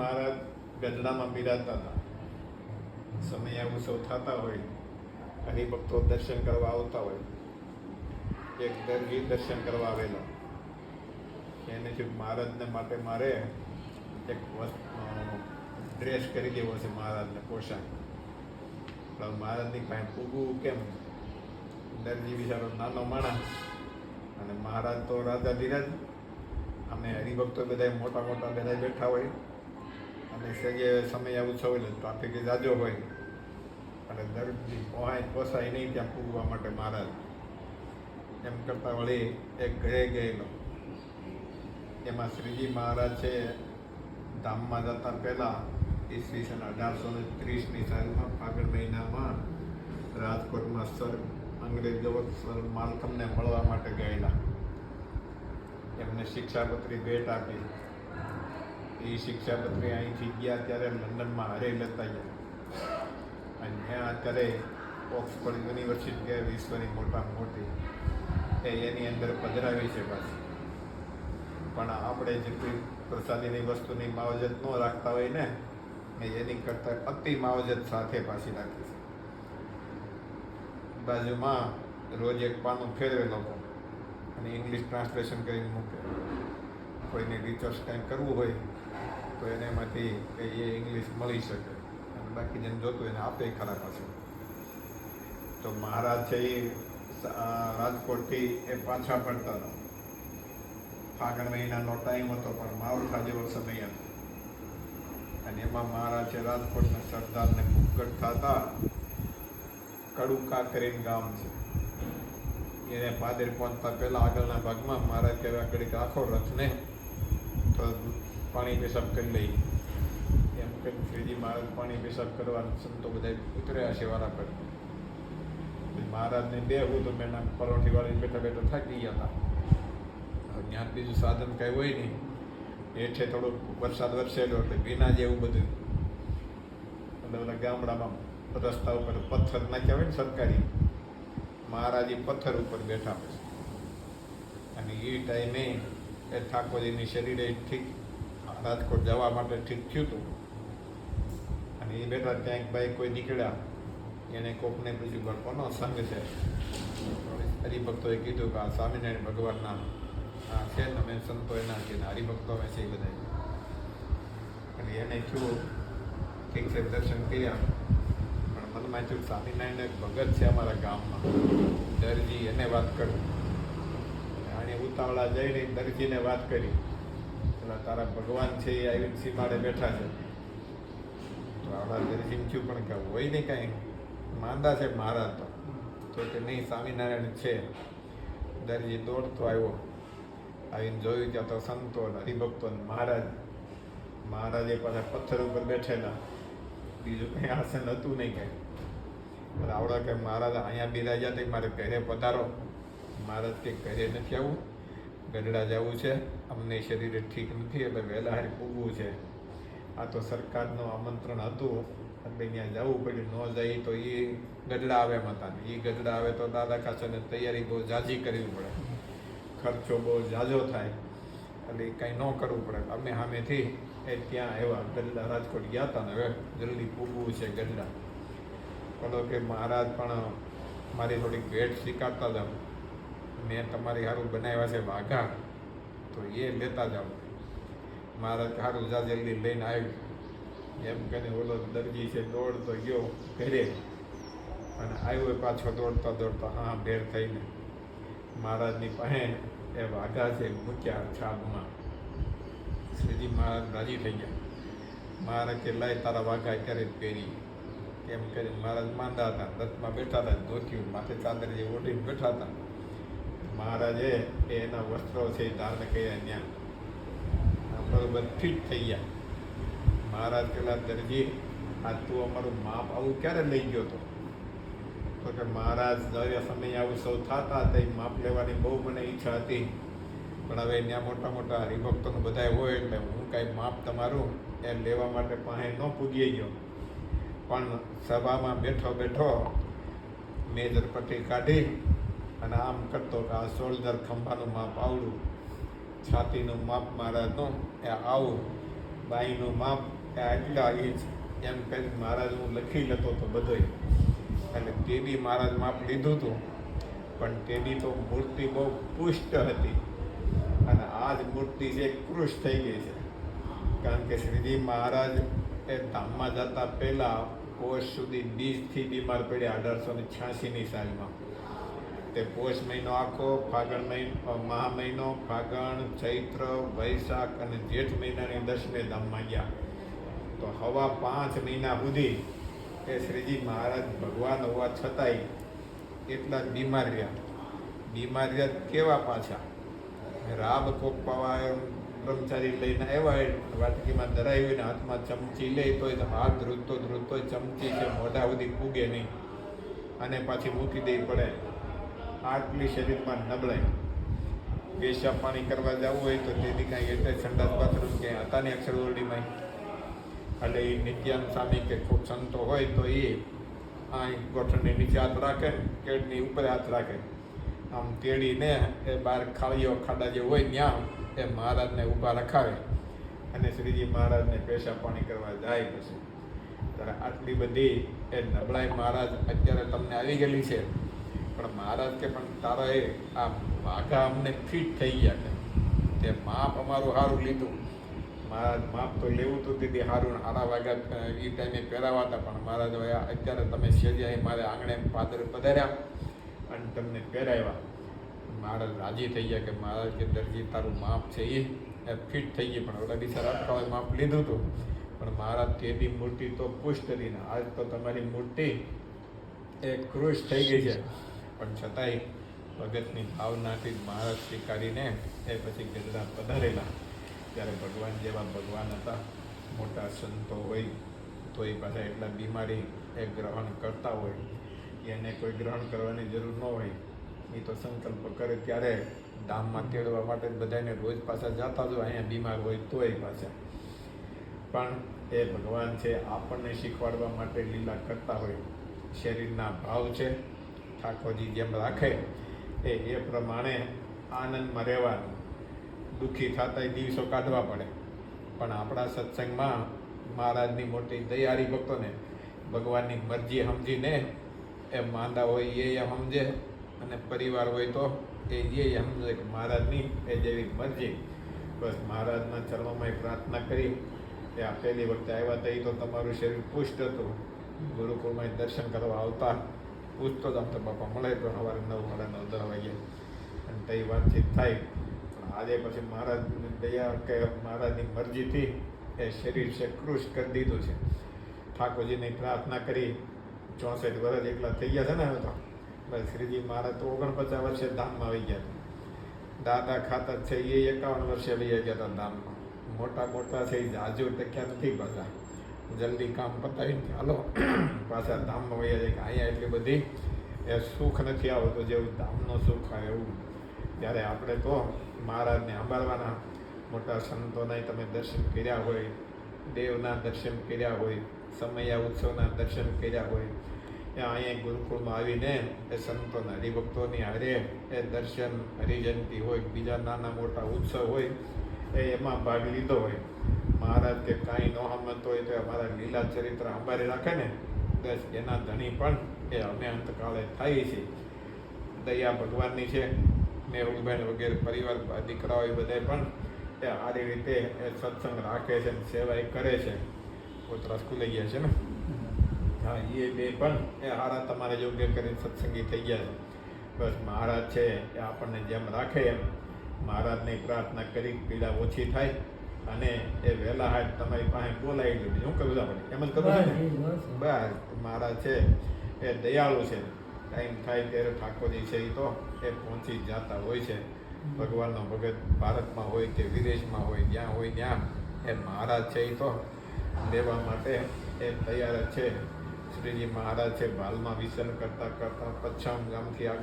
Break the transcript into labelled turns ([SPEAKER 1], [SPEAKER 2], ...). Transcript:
[SPEAKER 1] મહારાજ ગઢડામાં બિરાજતા હતા. સમય ઉત્સવ થતા હોય, હરિભક્તો દર્શન કરવા આવતા હોય. એક દરજી દર્શન કરવા આવેલો. એને જે મહારાજને માટે મારે એક ડ્રેસ કરી દેવો છે મહારાજને પોશાક. પણ મહારાજની પાસે પૂગવું કેમ? દરજી બિચારો નાનો માણસ. અને મહારાજ તો રાજા ધીરાજ. અમે હરિભક્તો બધા મોટા મોટા બધા બેઠા હોય. અને સગે સમય ઉત્સવ એટલે ટ્રાફિક જાજો હોય. અને દરજી પહોંચાય પોસાય નહીં ત્યાં પૂરવા માટે મહારાજ. એમ કરતાં વળી એક ઘરે ગયેલો. એમાં શ્રીજી મહારાજ છે, ધામમાં જતા પહેલાં ઈસવીસન અઢારસો ને ત્રીસની સાલમાં ફાગણ મહિનામાં રાજકોટમાં સર અંગ્રેજો સર માલકમને મળવા માટે ગયેલા. એમને શિક્ષાપત્રી ભેટ આપી. એ શિક્ષાપત્રી અહીંથી ગયા ત્યારે લંડનમાં હરે લેતા ગયા. અને ત્યાં અત્યારે ઓક્સફર્ડ યુનિવર્સિટી કે વિશ્વની મોટામાં મોટી એ એની અંદર પધરાવી છે પાછી. પણ આપણે જેટલી પ્રસાદીની વસ્તુની માવજત ન રાખતા હોય ને એની કરતાં અતિ માવજત સાથે પાછી રાખી છે. બાજુમાં રોજ એક પાનું ફેરવે લોકો અને ઇંગ્લિશ ટ્રાન્સલેશન કરીને મૂકે. કોઈને રિસર્ચ કાંઈ કરવું હોય, તો એને એમાંથી એ ઇંગ્લિશ મળી શકે. અને બાકી જેને જોતું એને આપે ખરા પાછું. તો મહારાજ છે એ રાજકોટથી એ પાછા પડતા હતા. ફાગણ મહિનાનો ટાઈમ હતો, પણ માવઠા જેવો સમય હતો. અને એમાં મહારાજ છે રાજકોટના સરદારને મુક્કટ થતા કડુકા કરીને ગામ છે. એને પાદર પહોંચતા પહેલા આગળના ભાગમાં મહારાજ કહેવા ઘડીક આખો રથને પાણી પેશાબ કરી લઈ. એમ કે શ્રીજી મહારાજ પાણી પેશાબ કરવા સંતો બધા ઉતર્યા છે વારા પર મહારાજને બે હું તો મેં પરોઠી વાળી બેઠા બેઠા થાકી ગયા હતા. ત્યાં બીજું સાધન કાંઈ હોય નહીં. હેઠે થોડોક વરસાદ વરસેલો એટલે ભીના જેવું બધું. એટલે ઓલા ગામડામાં રસ્તા ઉપર પથ્થર નાખ્યા હોય ને સરકારી, મહારાજી પથ્થર ઉપર બેઠા હોય. અને એ ટાઈમે એ ઠાકોરજીની શરીરે ઠીક રાજકોટ જવા માટે ઠીક થયું હતું. અને એ બેઠા ક્યાંક ભાઈ કોઈ નીકળ્યા. એને કોકને પૂછ્યું પણ કોનો સંઘ છે. હરિભક્તોએ કીધું કે આ સ્વામિનારાયણ ભગવાનના આ છે અમે સંતો એના છે હરિભક્તો અમે છે બધા અને એને થયું ઠીક છે દર્શન કર્યા. પણ મનમાં થયું સ્વામિનારાયણ એક ભગત છે અમારા ગામમાં. દરજી એને વાત કરું. આને ઉતાવળા જઈને દરજીને વાત કરી. પેલા તારા ભગવાન છે એ આવીને સીમાડે બેઠા છે. તો આપણા દરજીને થયું પણ કે હોય નહીં કાંઈ. માંદા છે મહારાજ તો. તો કે નહીં, સ્વામિનારાયણ છે. દરજી દોડતો આવ્યો. આવીને જોયું ત્યાં તો સંતો હરિભક્તો મહારાજ. મહારાજે પાછા પથ્થર ઉપર બેઠેલા. બીજું કંઈ આસન હતું નહીં કાંઈ. આવડા કે મહારાજ, અહીંયા બિરાજ્યા તે મારે ઘરે પધારો. મહારાજ કે ઘરે નથી આવવું ગઢડા જવું છે. અમને શરીરે ઠીક નથી, એટલે વહેલા હારી પૂગવું છે. આ તો સરકારનું આમંત્રણ હતું. એટલે ત્યાં જવું પડ્યું ન જાય તો એ ગઢડા આવે મતા હતા એ ગઢડા આવે તો દાદા કાચાને તૈયારી બહુ જાજી કરવી પડે. ખર્ચો બહુ જાજો થાય. એટલે કાંઈ ન કરવું પડે. અમે સામેથી એ ત્યાં આવ્યા. ગઢડા રાજકોટ ગયા હતા ને હવે જલ્દી પૂગવું છે ગઢડા. બોલો કે મહારાજ પણ મારી થોડીક ભેટ સ્વીકારતા જાઓ મેં તમારી સારું બનાવ્યા છે વાઘા, તો એ લેતા જાઓ. મહારાજ સારું જા જલ્દી લઈને આવ્યું. એમ કરીને ઓલો દરજી છે દોડતો ગયો ઘરે. અને આવ્યો પાછો દોડતા દોડતા, હા, ભેર થઈને. મહારાજની પાસે એ વાઘા છે મૂક્યા છાપમાં. શ્રીજી મહારાજ રાજી થઈ ગયા. મહારાજ કે, લાય તારા વાઘા ક્યારે પહેરી. કેમ કરીને મહારાજ માંદા હતા. રથમાં બેઠા હતા, ધોતિયું માથે ચાદર જે ઓઢીને બેઠા હતા. મહારાજે એના વસ્ત્રો છે ધારણ કર્યા ત્યાં. આપણે બધી જ થઈ ગયા. મહારાજ પેલા દરજી, આ તું અમારું માપ આવું ક્યારે લઈ ગયો હતો તો કે, મહારાજ દરિયા સમય આવું સૌ થતા તે માપ લેવાની બહુ મને ઈચ્છા હતી. પણ હવે ત્યાં મોટા મોટા હરિભક્તોનું બધાય હોય એટલે હું કાંઈ માપ તમારું એ લેવા માટે પાસે ન પૂગી ગયો. પણ સભામાં બેઠો બેઠો મેજર પટ્ટી કાઢી અને આમ કરતો કે આ શોલ્ડર ખંભાનું માપ આવડું છાતીનું માપ મહારાજનું એ આવું, બાઈનું માપ એ આટલા ઇંચ, એમ કરી મહારાજ હું લખી લેતો હતો બધોય. એટલે તે બી મહારાજ માપ લીધું હતું, પણ તેની તો મૂર્તિ બહુ પુષ્ટ હતી. અને આ જ મૂર્તિ એ કૃશ થઈ ગઈ છે. કારણ કે શ્રીજી મહારાજ એ ધામમાં જતા પહેલાં કોષ સુધી બીજથી બીમાર પડ્યા અઢારસો ને છ્યાસીની સાલમાં. તે પોષ મહિનો આખો, ફાગણ મહિનો મહા મહિનો, ફાગણ, ચૈત્ર, વૈશાખ અને જેઠ મહિનાની દસમે ધામમાં ગયા તો હવા પાંચ મહિના સુધી એ શ્રીજી મહારાજ ભગવાન હોવા છતાંય એટલા જ બીમાર રહ્યા. બીમાર રહ્યા કેવા પાછા? રાબ કોપાવા બ્રહ્મચારી લઈને આવ્યા વાટકીમાં ધરાવીને હાથમાં ચમચી લે તોય હાથ ધ્રુજતો ધ્રુજતો ચમચી છે, મોઢા સુધી પૂગે નહીં. અને પાછી મૂકી દેવી પડે. આટલી શરીરમાં નબળાઈ. પેશાબ પાણી કરવા જવું હોય તો તેથી કાંઈ એટલે સંડાસ બાથરૂમ કે હતાની અક્ષરવર્ણીમાં એટલે એ નિત્યાન સ્વામી કે ખૂબ સંતો હોય તો એ આ ગોઠણની નીચે હાથ રાખે, કેળની ઉપર હાથ રાખે. આમ તેડીને એ બહાર ખાળીઓ ખાડા જે હોય ત્યાં એ મહારાજને ઊભા રખાવે અને શ્રીજી મહારાજને પેશાબ પાણી કરવા જાય પછી. આટલી બધી એ નબળાઈ મહારાજ અત્યારે તમને આવી ગયેલી છે. પણ મહારાજ કે પણ તારા એ આ વાઘા અમને ફિટ થઈ ગયા કે તે માપ અમારું સારું લીધું. મહારાજ માપ તો લેવું તો દીધી સારું હારા વાગ્યા એ ટાઈમે પહેરાવા હતા, પણ મહારાજ હવે અત્યારે તમે સેજ્યા મારે આંગણે પાદર પધાર્યા અને તમને પહેરાવ્યા. મહારાજ રાજી થઈ ગયા કે મહારાજ કે દરજી, તારું માપ છે એ ફિટ થઈ ગઈ પણ ઓલા બિચારા અટકાવે માપ લીધું હતું. પણ મહારાજ તેની મૂર્તિ તો પુષ્ટ હતી ને આજ તો તમારી મૂર્તિ એ ક્રુશ થઈ ગઈ છે. પણ છતાંય ભગતની ભાવનાથી મહારાજ સ્વીકારીને એ પછી ગજરા પધારેલા. ત્યારે ભગવાન જેવા ભગવાન હતા. મોટા સંતો હોય તો એ પાછા એટલા બીમારી એ ગ્રહણ કરતા હોય. એને કોઈ ગ્રહણ કરવાની જરૂર ન હોય. એ તો સંકલ્પ કરે ત્યારે ધામમાં તેડવા માટે બધાને રોજ પાછા જતા જો અહીંયા બીમાર હોય તોય પાછા. પણ એ ભગવાન છે, આપણને શીખવાડવા માટે લીલા કરતા હોય. શરીરના ભાવ છે ઠાકોરજી જેમ રાખે એ એ પ્રમાણે આનંદમાં રહેવાનું. દુઃખી થતા દિવસો કાઢવા પડે. પણ આપણા સત્સંગમાં મહારાજની મોટી દયારી ભક્તોને ભગવાનની મરજી સમજીને એ માંદા હોય એ સમજે અને પરિવાર હોય તો એ એ સમજે કે મહારાજની એ જેવી મરજી. બસ મહારાજના ચરણોમાં પ્રાર્થના કરી કે આ પહેલી વખતે આવ્યા હતા તો તમારું શરીર પુષ્ટ હતું. ગુરુકુળમાં દર્શન કરવા આવતા. પૂછતો જ આમ તો બાપા મળે તો સવારે નવ સાડા નવ દસ વાગે અને તઈ વાતચીત થાય પણ આજે પછી મહારાજની દયા કે મહારાજની મરજીથી એ શરીર છે કૃશ કરી દીધું છે ઠાકોરજીની પ્રાર્થના કરી ચોસઠ વર્ષ એકલા થઈ ગયા છે ને હવે તો બસ શ્રીજી મહારાજ તો ઓગણપચાસ વર્ષે ધામમાં આવી ગયા હતા દાદા ખાતર છે એ એકાવન વર્ષે લઈ ગયા હતા ધામમાં મોટા મોટા છે એ જાજુ ટક્યા નથી પાછા જલ્દી કામ પતાવીને હાલો, પાછા ધામમાં વૈયા જાય કે અહીંયા એટલી બધી એ સુખ નથી આવતું, જેવું ધામનો સુખ આવે એવું. ત્યારે આપણે તો મહારાજને સંભાળવાના. મોટા સંતોના તમે દર્શન કર્યા હોય, દેવના દર્શન કર્યા હોય, સમયા ઉત્સવના દર્શન કર્યા હોય અહીંયા ગુરુકુળમાં આવીને એ સંતોના હરિભક્તોની હારે એ દર્શન, હરિજયંતિ હોય, બીજા નાના મોટા ઉત્સવ હોય, એ એમાં ભાગ લીધો હોય. મહારાજ કે કાંઈ ન સમજતો હોય તો અમારા લીલા ચરિત્ર અમારે રાખે ને, બસ એના ધણી પણ એ અમે અંતકાળે થાય છે. દયા ભગવાનની છે, મેહુલબેન વગેરે પરિવાર દીકરાઓ એ બધાય પણ એ સારી રીતે એ સત્સંગ રાખે છે સેવા કરે છે. પોતરા સ્કૂલે ગયા છે ને? હા, એ બે પણ એ સારા તમારે યોગ્ય કરીને સત્સંગી થઈ ગયા છે. બસ મહારાજ છે એ આપણને જેમ રાખે એમ. મહારાજની પ્રાર્થના કરી, પીડા ઓછી થાય. અને એ વહેલા હાથ તમારી પાસે બોલાવી લો શું કરું આપણે. એમ જ કરું છું ને? બસ મહારાજ છે એ દયાળુ છે. ટાઈમ થાય ત્યારે ઠાકોરજી છે એ તો એ પહોંચી જતા હોય છે. ભગવાનનો ભગત ભારતમાં હોય કે વિદેશમાં હોય જ્યાં હોય ત્યાં એ મહારાજ છે એ તો લેવા માટે એ તૈયાર છે. શ્રીજી મહારાજ છે ભાલમાં વિસર્જન કરતાં કરતાં પચ્છમ ગામથી આગળ